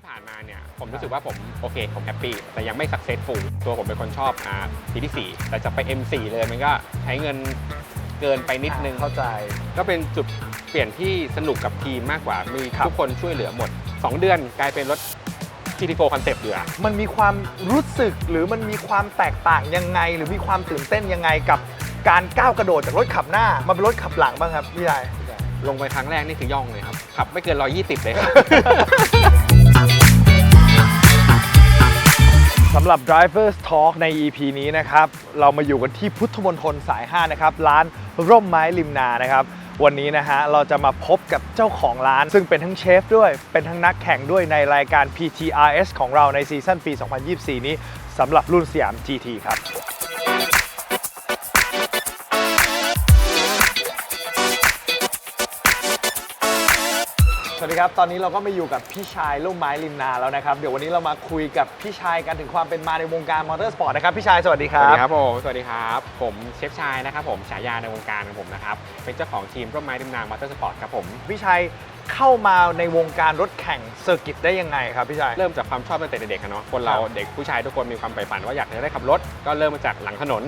ที่ผ่านมาเนี่ยผมรู้สึกว่าผมโอเคผมแฮปปี้แต่ยังไม่สักเซสฟูลตัวผมเป็นคนชอบอ่าทีที่ 4 แต่จะไป M4 เลยมันก็ใช้เงินเกินไปนิดนึง เข้าใจ ก็เป็นจุดเปลี่ยนที่สนุกกับทีมมากกว่า มีครับทุกคนช่วยเหลือหมด 2 เดือนกลายเป็นรถ GT4 คอนเซปต์เหลือ มันมีความรู้สึกหรือมันมีความแตกต่างยังไง หรือมีความตื่นเต้นยังไงกับการก้าวกระโดดจากรถขับหน้ามาเป็นรถขับหลังบ้างครับพี่ชายลงไปครั้งแรกนี่คือย่องเลยครับ ขับไม่เกิน 120 เลยครับำหรับ Drivers Talk ใน EP นี้นะครับ เรามาอยู่กันที่พุทธมณฑลสาย 5 นะครับ ร้านร่มไม้ริมนานะครับ วันนี้นะฮะ เราจะมาพบกับเจ้าของร้าน ซึ่งเป็นทั้งเชฟด้วย เป็นทั้งนักแข่งด้วยในรายการ PTRS ของเราในซีซั่นปี 2024 นี้สำหรับรุ่นสยาม GT ครับ ดีครับ ตอนนี้เราก็มาอยู่กับพี่ชายร่มไม้ริมนาแล้วนะครับ เดี๋ยววันนี้เรามาคุยกับพี่ชายกันถึงความเป็นมาในวงการมอเตอร์สปอร์ตนะครับ พี่ชายสวัสดีคสวัรัสบ ดีครับผม สวัสดีครับ ผมเชฟชายนะครับผม ฉายาในวงการของผมนะครับ เป็นเจ้าของทีมร่มไม้ริมนางมอเตอร์สปอร์ตครับผม พี่ชาย เข้ามาในวงการรถแข่งเซอร์กิตได้ยังไงครับพี่ชาย เริ่มจากความชอบตั้งแต่เด็กๆอะเนาะคนเราครับ เด็กผู้ชายทุกคนมีความใฝ่ฝันว่าอยากจะได้ขับรถ ก็เริ่มมาจากหลังถนน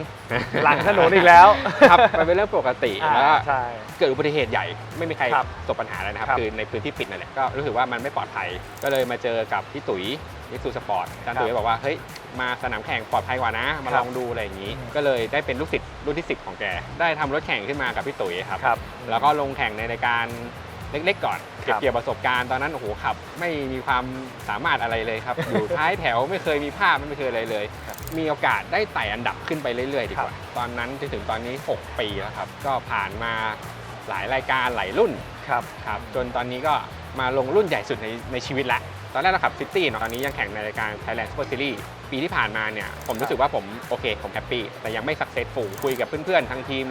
หลังถนนอีกแล้ว ครับมันเป็นเรื่องปกติอ่าแล้วใช่ เกิดอุบัติเหตุใหญ่ไม่มีใครครับประสบปัญหาอะไรนะครับ ครับคือในพื้นที่ปิดนั่นแหละก็รู้สึกว่ามันไม่ปลอดภัย ก็เลยมาเจอกับพี่ตุ๋ยนิสูสปอร์ตอาจารย์ตุ๋ยบอกว่าเฮ้ยมาสนามแข่งปลอดภัยกว่านะ มาครัลบองดูอะไรอย่างนี้ อืม ก็เลยได้เป็นลูกศิษย์รุ่นที่ 10 ของแก ได้ทำรถแข่งขึ้นมากับพี่ตุ๋ยครับ ครับ แล้วก็ลงแข่งในรายการ เล็กๆก่อนคเก็บรับเกี่ยวประสบการณ์ตอนนั้นโอ้โหขับ ไม่มีความสามารถอะไรเลยครับ อยู่ท้ายแถวไม่เคยมีภาพไม่เคยอะไรเลย มีโอกาสได้ไต่อันดับขึ้นไปเรื่อยๆดีกว่าตอนนั้นจนถึงตอนนี้ 6 ปีแล้วครับ ก็ผ่านมาหลายรายการหลายรุ่นครับครับจนตอนนี้ก็มาลงรุ่นใหญ่สุดในในชีวิตละตอนแรกเราขับซิตี้เนาะตอนนี้ยังแข่งในรายการ Thailand Super Series ปีที่ผ่านมาเนี่ย ผมรู้สึกว่าผมโอเค ผมแฮปปี้ แต่ยังไม่สักเซสฟูลคุยกับเพื่อนๆ ทางทีม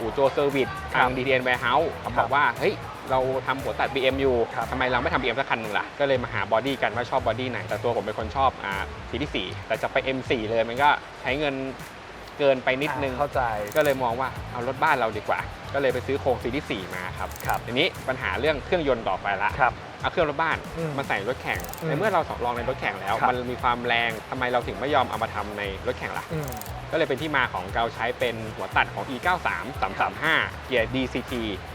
อู่โจเซอร์วิสทาง DTN Warehouse เขาบอกว่าเฮ้ยเราทำหัวตัด BM อยู่ครับทำไมเราไม่ทำ BM สักคันหนึ่งล่ะ ก็เลยมาหาบอดี้กันว่าชอบบอดี้ไหน แต่ตัวผมเป็นคนชอบอ่าสีที่4แต่จะไป M4 เลยมันก็ใช้เงิน เกินไปนิดนึง เข้าใจก็เลยมองว่าเอารถบ้านเราดีกว่า ก็เลยไปซื้อโครงซีรีส์4มาครับครับทีนี้ปัญหาเรื่องเครื่องยนต์ต่อไปละครับเอาเครื่องรถบ้านอืมมาใส่รถแข่งอืมในเมื่อเราลองในรถแข่งแล้ว ครับ มันมีความแรงทำไมเราถึงไม่ยอมเอามาทำในรถแข่งล่ะ อืม ก็เลยเป็นที่มาของเราใช้เป็นหัวตัดของ e93 335เกียร์ DCT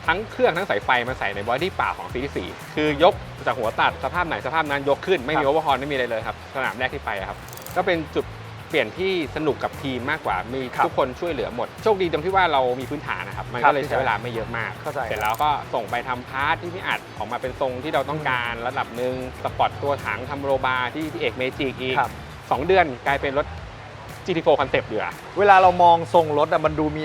ทั้งเครื่องทั้งสายไฟมาใส่ในบอดี้เปล่าของซีรีส์4คือยกจากหัวตัดสภาพไหนสภาพนั้นยกขึ้นไม่มีครับโอเวอร์ฮอลไม่มีอะไรเลยครับ สนามแรกที่ไปอะครับ ก็เป็นจุด เปลี่ยนที่สนุกกับทีมมากกว่ามีครับทุกคนช่วยเหลือหมดโชคดีตรงที่ว่าเรามีพื้นฐานนะครับมันครัก็บเลยใช้เวลาไม่เยอะมากเข้าใจเสร็จแล้วก็ส่งไปทำพาร์ทที่พี่อัดออกมาเป็นทรงที่เราต้องการระดับหนึ่งสปอร์ตตัวถังทำโรบาร์ที่พี่เอกเมจิกอีกครับสองเดือนกลายเป็นรถ GT4 คอนเซปต์เหลือเวลาเรามองทรงรถอะมันดูมี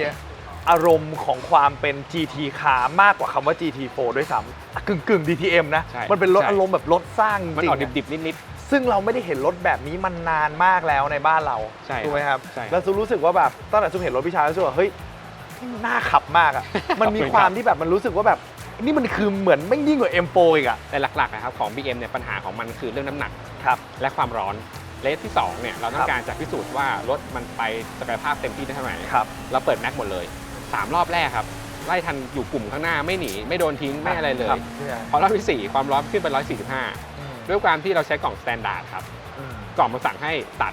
อารมณ์ของความเป็น GT คามากกว่าคำว่า GT4 ด้วยซ้ำกึ่งกึ่งๆ DTM นะใช่มันเป็นรถใช่อารมณ์แบบรถสร้างจมันริออกงๆดิบๆ นิด ซึ่งเราไม่ได้เห็นรถแบบนี้มันนานมากแล้วในบ้านเราใช่ครับถูกไหมครับใช่ครับแล้วซูรู้สึกว่าแบบตั้งแต่ซูเห็นรถพี่ชายแล้วซูว่าเฮ้ยน่าขับมากอะมันมีความที่แบบมันรู้สึกว่าแบบนี่มันคือเหมือนไม่ยิ่งกว่า M4 อีกอะๆแต่หลักๆนะครับของ BM เนี่ยปัญหาของมันคือเรื่องน้ำหนักครับและความร้อนเลสที่2เนี่ยเราต้อครังบการจะพิสูจน์ว่ารถมันไปศักยภาพเต็มที่ได้เท่าไหร่ครับเราเปิดแม็กหมดเลย 3 รอบแรกครับไล่ทันอยู่กลุ่มข้างหน้าไม่หนี ไม่โดนทิ้งไม่อะไรเลยครับพี่ชายพอรอบที่ 4 ความร้อนขึ้นไป 145อืม ด้วยความที่เราใช้กล่องสแตนดาร์ดครับ อืม กล่องมันสั่งให้ตัด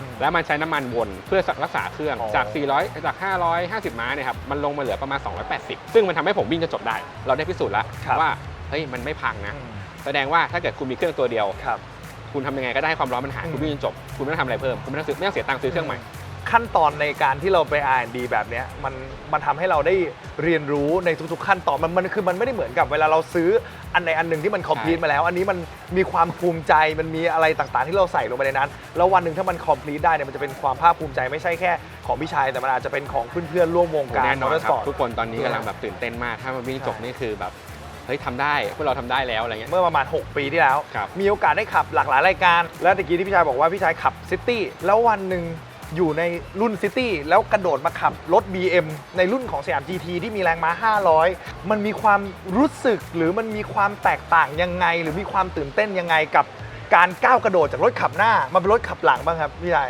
อืมแล้วมันใช้น้ำมันวนเพื่อรักษาเครื่องอ๋อ จาก 400 จาก 550 ม้าเนี่ยครับ มันลงมาเหลือประมาณ 280 ซึ่งมันทำให้ผมวิ่งจนจบได้ เราได้พิสูจน์แล้วครับว่า เฮ้ย มันไม่พังนะอืมแสดงว่าถ้าเกิดคุณมีเครื่องตัวเดียว ครับ คุณทำยังไงก็ได้ให้ความร้อนมันหาย อืม คุณวิ่งจนจบ คุณไม่ต้องทำอะไรเพิ่ม คุณไม่ต้องซื้อไม่ต้องเสียตังค์ซื้อเครื่องใหม่ ขั้นตอนในการที่เราไป R&D แบบเนี้ยมันมันทำให้เราได้เรียนรู้ในทุกๆขั้นตอนมันมันคือมันไม่ได้เหมือนกับเวลาเราซื้ออันใดอันหนึ่งที่มันคอมพลีทใช่มาแล้ว อันนี้มันมีความภูมิใจมันมีอะไรต่างๆ ที่เราใส่ลงไปในนั้น แล้ววันหนึ่งถ้ามันคอมพลีทได้เนี่ยมันจะเป็นความภาคภูมิใจไม่ใช่แค่ของพี่ชายแต่มันอาจจะเป็นของเพื่อนๆร่วมวงการแน่นอนมอเตอร์คสรัปบอร์ตทุกคนตอนนี้กำลังแบบตื่นเต้นมาก ถ้ามันวิ่งจบใช่นี่คือแบบเฮ้ยทำได้พวกเราทำได้แล้วอะไรเงี้ย เมื่อประมาณ 6 ปีที่แล้ว ครับ มีโอกาสได้ขับหลากหลายรายการ แล้วตะกี้ที่พี่ชายบอกว่าพี่ชายขับซิตี้แล้ววันหนึ่ง อยู่ในรุ่นซิตี้แล้วกระโดดมาขับรถ BM ในรุ่นของสยาม GT ที่มีแรงม้า 500 มันมีความรู้สึกหรือมันมีความแตกต่างยังไง หรือมีความตื่นเต้นยังไงกับการก้าวกระโดดจากรถขับหน้ามาเป็นรถขับหลังบ้างครับพี่ชาย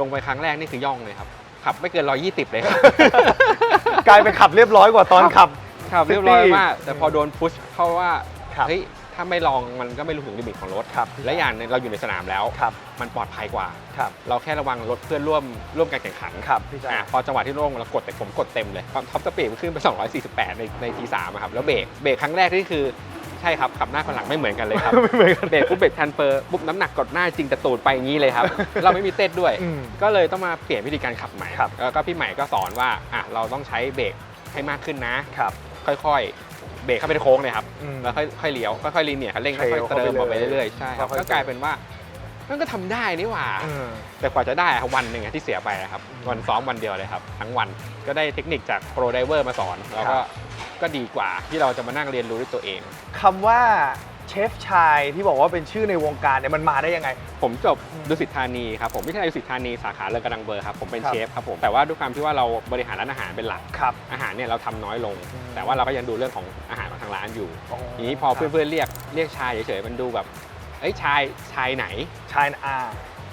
ลงไปครั้งแรกนี่คือย่องเลยครับ ขับไม่เกิน 120 เลยครับ กลายเป็นขับเรียบร้อยกว่าตอนขับ ขับเรียบร้อย City มาก แต่พอโดนพุชเพราะว่าครับเฮ้ย ถ้าไม่ลองมันก็ไม่รู้ถึงลิมิตของรถครับและอย่างหนึงเราอยู่ในสนามแล้ว ครับ มันปลอดภัยกว่า ครับ เราแค่ระวังรถเพื่อนร่วมร่วมการแข่งขันครับพี่ชายอะพอจังหวะที่ลงเรากดแต่ผมกดเต็มเลยความท็อปสปีดมันขึ้นไป 248 ในในทีสามอะครับแล้วเบรกเบรกครั้งแรกนี่คือใช่ครับขับหน้าคนหลังไม่เหมือนกันเลยครับไม่เหมือนกัน เบรกปุ๊บเบรกทันเปอร์ปุ๊บน้ำหนักกดหน้าจริงแต่ตูดไปอย่างนี้เลยครับ เราไม่มีเต้นด้วย อืม ก็เลยต้องมาเปลี่ยนวิธีการขับใหม่ครับ แล้วก็พี่ใหม่ก็สอนว่าอะเราต้องใช้เบรกให้มากขึ้นนะ ครับ ค่อยๆ เบรกเข้าไปในโค้งเลยครับอืม แล้วค่อยค่อยเลี้ยวค่อยๆลีเนียร์คันเร่งเทรค่ลอยๆเติมออกไปเข้าไปเรื่เรื่ออยยๆใช่ครับค่อยๆ ก็กลายเป็นว่ามันก็ทำได้นี่หว่าอืมแต่กว่าจะได้อะวันหนึ่งอะที่เสียไปอะครับวันซ้อมวันเดียวเลยครับ ทั้งวันก็ได้เทคนิคจากโปรไดเวอร์มาสอน แล้วก็ก็ดีกว่าที่เราจะมานั่งเรียนรู้ด้วยตัวเอง คำว่าเช ฟชายที่บอกว่าเป็นชื่อในวงการเนี่ยมันมาได้ยังไง ผมจบดุสิตธานีครับผมวิทยาลัยดุสิตธานีสาขาเลอกระดังเบอร์ครับผมเป็นครับเชฟครับผมแต่ว่าด้วยความที่ว่าเราบริหารร้านอาหารเป็นหลักครับ อาหารเนี่ยเราทำน้อยลง อืมแต่ว่าเราก็ยังดูเรื่องของอาหารของทางร้านอยู่อ๋อทีนี้พอเพื่อนๆเรียกเรียกชายเฉยๆมันดูแบบเอ้ยชายชายไหน ชายอา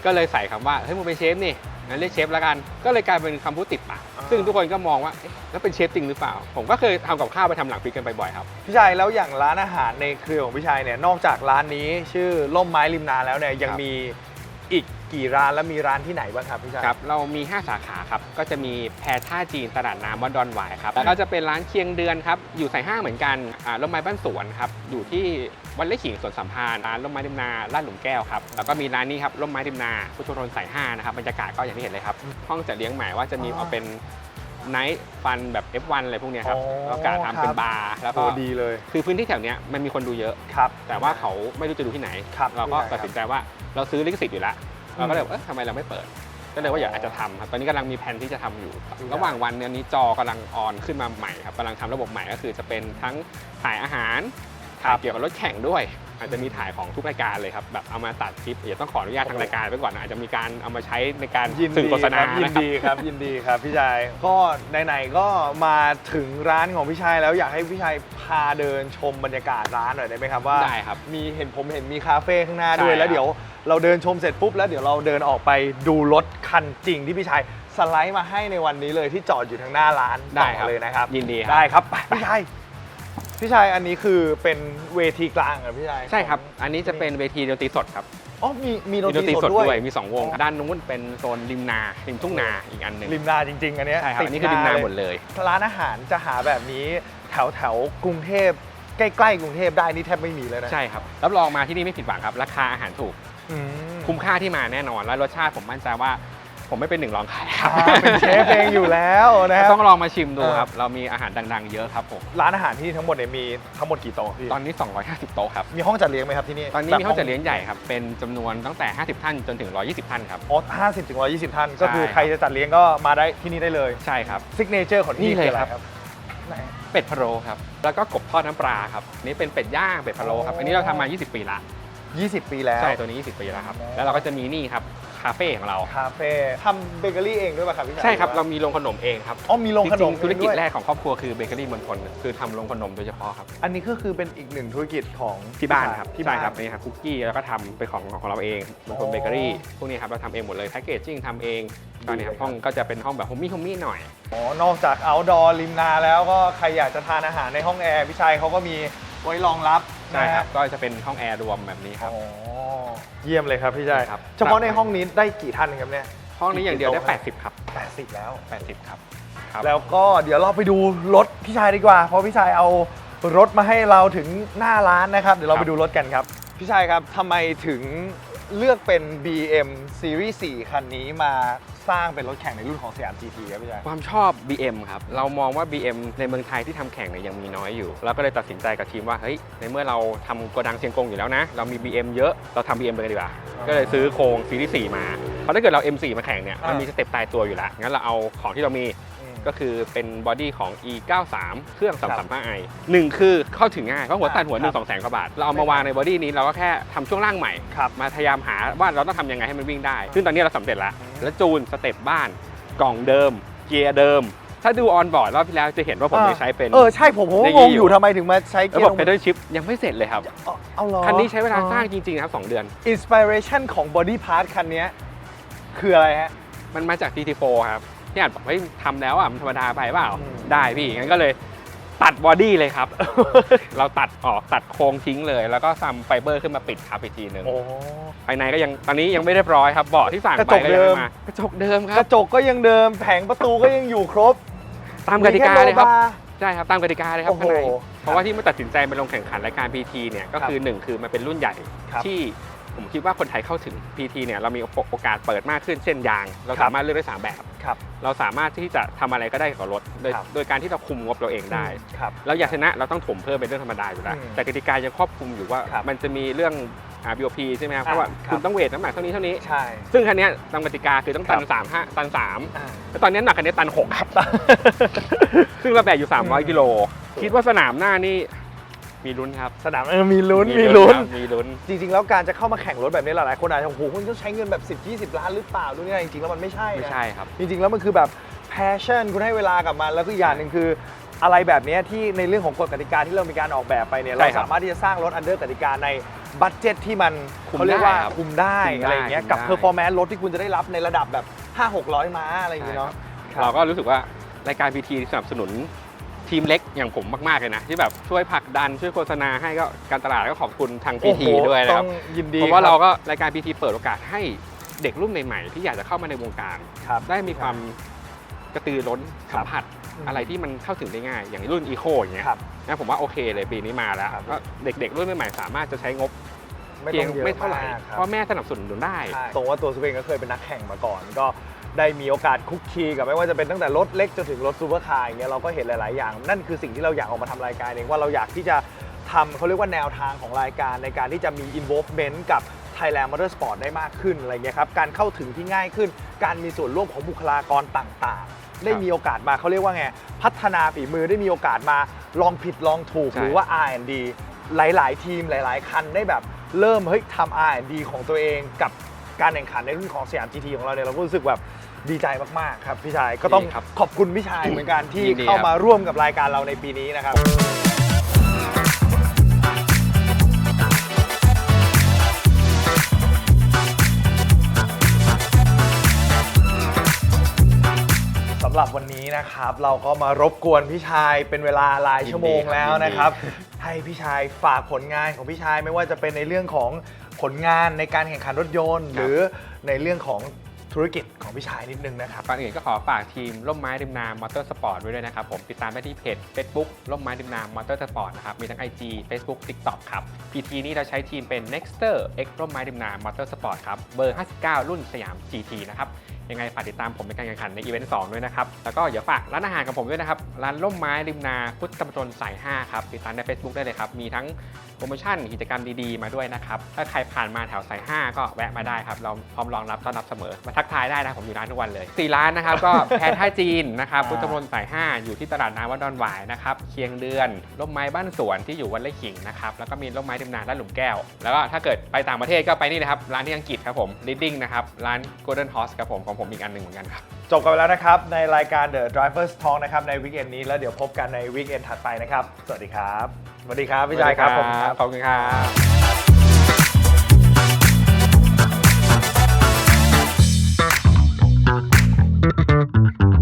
ก็เลยใส่คำว่าเฮ้ยมึงเป็นเชฟนี่ งั้นเรียกเชฟแล้วกัน ก็เลยกลายเป็นคำพูดติดปาก อ่า ซึ่งทุกคนก็มองว่าเอ๊ะแล้วเป็นเชฟจริงหรือเปล่า ผมก็เคยทำกับข้าวไปทำหลังพริกกันบ่อยๆครับ พี่ชายแล้วอย่างร้านอาหารในเครือของพี่ชายเนี่ยนอกจากร้านนี้ชื่อล่มไม้ริมนาแล้วเนี่ยยังครับ มี อีกกี่ร้านและมีร้านที่ไหนบ้างครับพี่ชาย ครับเรามี 5 สาขาครับ ก็จะมีแพรท่าจีนตลาดน้ำวัดดอนหวายครับแล้วก็จะเป็นร้านเคียงเดือนครับ อยู่สายห้างเหมือนกันอ่าร่มไม้บ้านสวนครับ อยู่ที่วัดเล่ขิงสวนสัมพันธ์ร้านร่มไม้ริมนาลาดหลุมแก้วครับ แล้วก็มีร้านนี้ครับร่มไม้ริมนาพุทธมรนสายห้านะครับบรรยากาศก็อย่างที่เห็นเลยครับ ห้องจัดเลี้ยงหมายว่าจะมีเอาเป็น ไนท์ฟันแบบ F1 อะไรพวกเนี้ยครับอ๋อแล้วกาทำเป็ครันบบาร์แล้วโอ้ก็ดีเลยคือพื้นที่แถวเนี้ยมันมีคนดูเยอะ ครับ แต่ว่าเขาไม่รู้จะดูที่ไหน ครับเราก็ใช่ครับตัดสินใจว่าเราซื้อลิขสิทธิ์อยู่แล้วเราก็เลยบอกเอ๊ะทำไมเราไม่เปิด ก็เลยว่าอยากอาจจะทำครับตอนนี้กำลังมีแผนที่จะทำอยู่ระหว่างวันเนี่ยนี้จอกำลังออนขึ้นมาใหม่ครับกำลังทำระบบใหม่ก็คือจะเป็นทั้งถ่ายอาหารถ่ายเกี่ยวกับรถแข่งด้วย อาจจะมีถ่ายของทุกรายการเลยครับแบบเอามาตัดคลิปเดี๋ยวต้องขออนุญาตทางรายการไปก่อนนะอาจจะมีการเอามาใช้ในการยินสื่ดีอโฆษณาครับยินนะครับ ดีครับยินดีครับพี่ชายก็ไหนๆก็มาถึงร้านของพี่ชายแล้วอยากให้พี่ชายพาเดินชมบรรยากาศร้านหน่อยได้ไหมครับว่าได้ครับมีเห็นผมเห็นมีคาเฟ่ข้างหน้าใช่ด้วยครับ แล้วเดี๋ยว เราเดินชมเสร็จปุ๊บแล้วเดี๋ยวเราเดินออกไปดูรถคันจริงที่พี่ชายสไลด์มาให้ในวันนี้เลยที่จอดอยู่ทางหน้าร้านได้ต่อครับเลยนะครับยินดีครับ ได้ครับไปพี่ชาย พี่ชายอันนี้คือเป็นเวทีกลางเหรอพี่ชายใช่ครับ อันนี้จะเป็นเวทีดนตรีสดครับอ๋อมีมีดมีนดนตตรีรีสสดดด้ด้ววย ย มีสองวง ด้านนู้นเป็นโซนริมนาริมทุ่งนาอีกอันหนึ่งริมนาจริง ๆ อันเนี้ยใช่ครับติดอันนี้คือริมนาหมดเลย ร้านอาหารจะหาแบบนี้แถวแถวๆกรุงเทพใกล้ๆกรุงเทพได้นี่แทบไม่มีเลยนะใช่ครับรับรองมาที่นี่ไม่ผิดหวังครับ ราคาอาหารถูก อืม คุ้มค่าที่มาแน่นอน และรสชาติผมมั่นใจว่า ผมไม่เป็นหนึ่งรองใครคอ่ารับเป็นเชฟเองอยู่แล้วนะครับ ต้องลองมาชิมดูเออครับ เรามีอาหารดังๆ เยอะครับผม ร้านอาหารที่นี่ทั้งหมดเนี่ยมีทั้งหมดกี่โต๊ะพี่ตอนนี้ 250 โต๊ะครับ มีห้องจัดเลี้ยงไหมครับที่นี่ตอนนี้มีห้องจัดเลี้ยงแบบใหญ่ครับ เป็นจำนวนตั้งแต่ 50 ท่านจนถึง 120 ท่านครับ อ๋อห้าสิบถึงร้อยี่สิบท่าน ก็คือใช่ ใครจะจัดเลี้ยงก็มาได้ที่นี่ได้เลยใช่ครับ ซิกเนเจอร์ของที่นี่เลย ออะครับไหน เป็ดพะโล้ครับ แล้วก็กบทอดน้ำปลาครับนี่เป็นเป็ดย่างเป็ดพะโล้ครับ อันนี้เราทำมา 20 ปีละ 20 ปีแล้ว ใช่ ตัวนี้ 20 ปีแล้วครับ แล้วเราก็จะมีนี่ครับ คาเฟ่ของเรา คาเฟ่ทำเบเกอรี่เองด้วยป่ะครับพี่ชายใช่ครับหอเราว่ามีโรงขนมเองครับอ๋อมีโรงขนมจริงๆธุรกิจด้วยแรกของครอบครัวคือเบเกอรี่มณฑลคือทำโรงขนมโดยเฉพาะครับ อันนี้ก็คือเป็นอีกหนึ่งธุรกิจของที่บ้านครับที่ใช่บ้านครับนี่ครับคุกกี้แล้วก็ทำเป็นของของเราเองมณฑลเบเกอรี่พวกนี้ครับเราทำเองหมดเลยแพคเกจจิ้งทำเองตอนนี้ครับห้องก็จะเป็นห้องแบบโฮมมี่โฮมมี่หน่อยอ๋อนอกจาก outdoor ริมนาแล้วก็ใครอยากจะทานอาหารในห้องแอร์พี่ชัยเขาก็มีไว้รองรับ ใช่ครับนะฮะก็จะเป็นห้องแอร์รวมแบบนี้ครับ อ๋อเยี่ยมเลยครับพี่ชัยครับ เฉพาะในห้องนี้ได้กี่ท่านครับเนี่ย ห้องนี้อย่างเดียวได้กี่โต๊ะ80 ครับ 80 แล้ว 80 ครับครับแล้วก็เดี๋ยวเราไปดูรถพี่ชายดีกว่า เพราะพี่ชายเอารถมาให้เราถึงหน้าร้านนะครับ เดี๋ยวเราไปดูรถกันครับ พี่ชายครับทำไมถึงเลือกเป็น BM Series 4 คันนี้มา สร้างเป็นรถแข่งในรุ่นของสยาม GT ครับพี่ชายความชอบ BM ครับ เรามองว่า BM ในเมืองไทยที่ทำแข่งเนี่ยยังมีน้อยอยู่ เราก็เลยตัดสินใจกับทีมว่า เฮ้ย ในเมื่อเราทำโกดังเชียงกงอยู่แล้วนะ เรามี BM เยอะ เราทำ BM ไปเลยดีกว่าก็เลยซื้อโครงซีรีส์4มา เพราะถ้าเกิดเรา M4 มาแข่งเนี่ย มันมีสเต็ปตายตัวอยู่แล้ว งั้นเราเอาของที่เรามี ก็คือเป็นบอดี้ของ E93 เครื่อง 335i หนึ่งคือเข้าถึงง่ายเพราะหัวตัดหัวหนึ่งสองแสนกว่าบาท เราเอามาวางในบอดี้นี้เราก็แค่ทำช่วงล่างใหม่ ครับ มาพยายามหาว่าเราต้องทำยังไงให้มันวิ่งได้ ซึ่งตอนนี้เราสำเร็จแล้ว แล้วจูนสเต็ปบ้าน กล่องเดิม เกียร์เดิม ถ้าดูออนบอร์ดรอบที่แล้วจะเห็นว่าผมไม่ใช้เป็น เออใช่ผมผมก็ได้งยี่งอยู่อยู่ทำไมถึงมาใช้ระเกียบบร์เพด l ชิปยังไม่เสร็จเลยครับ เอาเอาเหรอคันนี้ใช้เวลาสร้างจริงๆครับ2เดือน อินสปิเรชันของ body part คันเนี้ยคืออะไรฮะ มันมาจาก GT4 ครับ ที่อ่านบอกเฮ้ยทำแล้วอะมันธรรมดาไปเปล่า อืม ได้พี่งั้นก็เลยตัดบอดี้เลยครับ เราตัดออกตัดโครงทิ้งเลย แล้วก็ซัมไฟเบอร์ขึ้นมาปิดครับอีกทีหนึ่งโอ้ ภายในก็ยังตอนนี้ยังไม่เรียบร้อยครับเบาะที่สั่งกระไปจกก็ยังเดิมไม่มากระจกเดิมคกรับระจกก็ยังเดิมแผงประตูก็ยังอยู่ครบตามกติกาเลยครับมีแโบาใช่ครับตามกติกาเลยครับโอ้โหข้างใน เพราะว่าที่มาตัดสินใจไปลงแข่งขันรายการ PT เนี่ยก็คือหนึ่งคือมันเป็นรุ่นใหญ่ครับที่ผมคิดว่าคนไทยเข้าถึง PT เนี่ยเรามีโอกาสเปิดมากขึ้นเช่นยาง เราครับ สามารถเลือกได้สามแบบ ครับ เราสามารถที่จะทำอะไรก็ได้กับรถ โดยครับ โดยการที่เราคุมงบเราเองได้ ครับ เราอยากชนะเราต้องถมเพิ่มเป็นเรื่องธรรมดาอยู่แล้ว อืมแต่กติกายังครอบคลุมอยู่ว่า ครับมันจะมีเรื่องอ่า BOP ใช่ไหมครับ เพราะว่าครับ คุณต้องเวทน้ำหนักเท่านี้เท่านี้ ใช่ ซึ่งคันเนี้ยตามกติกาคือต้องตันครับ สามห้าตันสามอ่า แต่ตอนนี้น้ำหนักคันนี้ตันหกครับ ซึ่งเราแบกอยู่ 300 กิโล คิดว่าสนามหน้านี่ มีลุ้นครับ สนามเออมีลุ้นมีลุ้นครับมีลุ้น จริงๆ แล้วการจะเข้ามาแข่งรถแบบนี้หลายๆคนอาจจะโอ้โหคุณต้องใช้เงินแบบ 10 20 ล้านหรือเปล่าด้วยเนี่ยจริงๆแล้วมันไม่ใช่ไม่นะใช่ครับ จริงๆแล้วมันคือแบบ passion คุณให้เวลากับมันแล้วก็อีกอย่างหนึ่งคืออะไรแบบเนี้ยที่ในเรื่องของกฎกติกาที่เรามีการออกแบบไปเนี่ยใช่เราครับสามารถที่จะสร้างรถ under กติกาในบัตเจ็ตที่มันคุมเขาเรียกว่าได้ครับคุมได้คุมได้อะไรอย่างเงี้ยคุมกับได้ performance รถที่คุณจะได้รับในระดับแบบ 5 600 ม้าอะไรอย่างเงี้ยเนาะเราก็รู้สึกว่ารายการ PT สนับสนุน ทีมเล็กอย่างผมมาก ๆ เลยนะ ที่แบบช่วยผลักดันช่วยโฆษณาให้ก็การตลาดก็ขอบคุณทางโอ้ PT โหด้วยนะคต้รัอบงยินดีเพราะว่าคบเราก็รายการ PT เปิดโอกาสให้เด็กรุ่นใหม่ ๆ ที่อยากจะเข้ามาในวงการครับได้มีความกระตือร้นครัสับมผัสอืมอะไรที่มันเข้าถึงได้ง่าย อย่างรุ่นอีโคอย่างเงี้ยครับนะผมว่าโอเคเลยปีนี้มาแล้วครับก็เด็กๆรุ่นใหม่ๆสามารถจะใช้งบไม่ เพียต้งองเยอะไม่เท่าไหร่กคบเพราะแม่สนับสนุนได้ใช่ตรงว่าตัวซูเปอร์เองก็เคยเป็นนักแข่งมาก่อน ก็ได้มีโอกาสคุกคีกับไม่ว่าจะเป็นตั้งแต่รถเล็กจนถึงรถซูเปอร์คาร์อย่างเงี้ยเราก็เห็นหลายๆ อย่าง นั่นคือสิ่งที่เราอยากออกมาทำรายการเองว่าเราอยากที่จะทำเขาเรียกว่าแนวทางของรายการในการที่จะมี involvement กับ Thailand Motorsport ได้มากขึ้นอะไรเงี้ยครับการเข้าถึงที่ง่ายขึ้น การมีส่วนร่วมของบุคลากรต่างๆ ได้มีโอกาสมาเขาเรียกว่าไงพัฒนาฝีมือได้มีโอกาสมาลองผิดลองถูกใช่หรือว่า R&D หลาย ๆ ทีมหลาย ๆ คันได้แบบ เริ่มเฮ้ยทำ R&D ของตัวเองกับการแข่งขันในรุ่นของสยาม GT ของเราเนี่ยเราก็รู้สึกแบบดีใจมากๆครับพี่ชายก็ต้องดีครับขอบคุณพี่ชายเหมือนกันที่ยินดีเข้าครับมาร่วมกับรายการเราในปีนี้นะครับำหรับวันนี้นะครับ เราก็มารบกวนพี่ชายเป็นเวลาหลายชั่วโมงแล้วนะครับ ให้พี่ชายฝากผลงานของพี่ชายไม่ว่าจะเป็นในเรื่องของผลงานในการแข่งขันรถยนต์ครับหรือในเรื่องของธุรกิจของพี่ชายนิดนึงนะครับก่อนอื่นก็ขอฝากทีมร่มไม้ริมน้ำมอเตอร์สปอร์ตไว้ด้วยนะครับผมติดตามได้ที่เพจ Facebook ร่มไม้ริมน้ำมอเตอร์สปอร์ตนะครับมีทั้ง IG Facebook TikTok ครับ PT นี้เราใช้ทีมเป็น Nexter X ร่มไม้ริมน้ำมอเตอร์สปอร์ตครับเบอร์ 59 รุ่นสยาม GT นะครับยังไงฝากติดตามผมในการแข่งขันในอีเวนต์2ด้วยนะครับ แล้วก็อย่าฝากร้านอาหารกับผมด้วยนะครับ ร้านร่มไม้ริมนาพุทธมณฑลสาย 5 ครับ ติดตามใน Facebook ได้เลยครับ มีทั้งโปรโมชั่นกิจกรรมดีๆ มาด้วยนะครับ ถ้าใครผ่านมาแถวสาย 5 ก็แวะมาได้ครับ เราพร้อมรองรับต้อนรับเสมอ มาทักทายได้นะ ผมอยู่ร้านทุกวันเลย4ร้านนะครับ ก็แพรท่าจีนนะครับพุทธมณฑลสาย 5 อยู่ที่ตลาดน้ำวัดดอนหวายนะครับ เคียงเดือน ร่มไม้บ้านสวนที่อยู่วัดไร่ขิงนะครับ แล้วก็มีร่มไม้ริมนาด้านหลุมแก้ว แล้วก็ถ้าเกิดไปต่างประเทศก็ไปนี่นะครับ ร้านที่อังกฤษครับผม Leading นะครับ ร้าน Golden Horse ครับผมของผมอีกอันหนึ่งเหมือนกันครับ จบกันไปแล้วนะครับ ในรายการ The Drivers Talk นะครับในวีคเอนนี้แล้วเดี๋ยวพบกันในวีคเอนถัดไปนะครับ สวัสดีครับสวัสดีครับพี่ชายครับผมครับขอบคุณครับ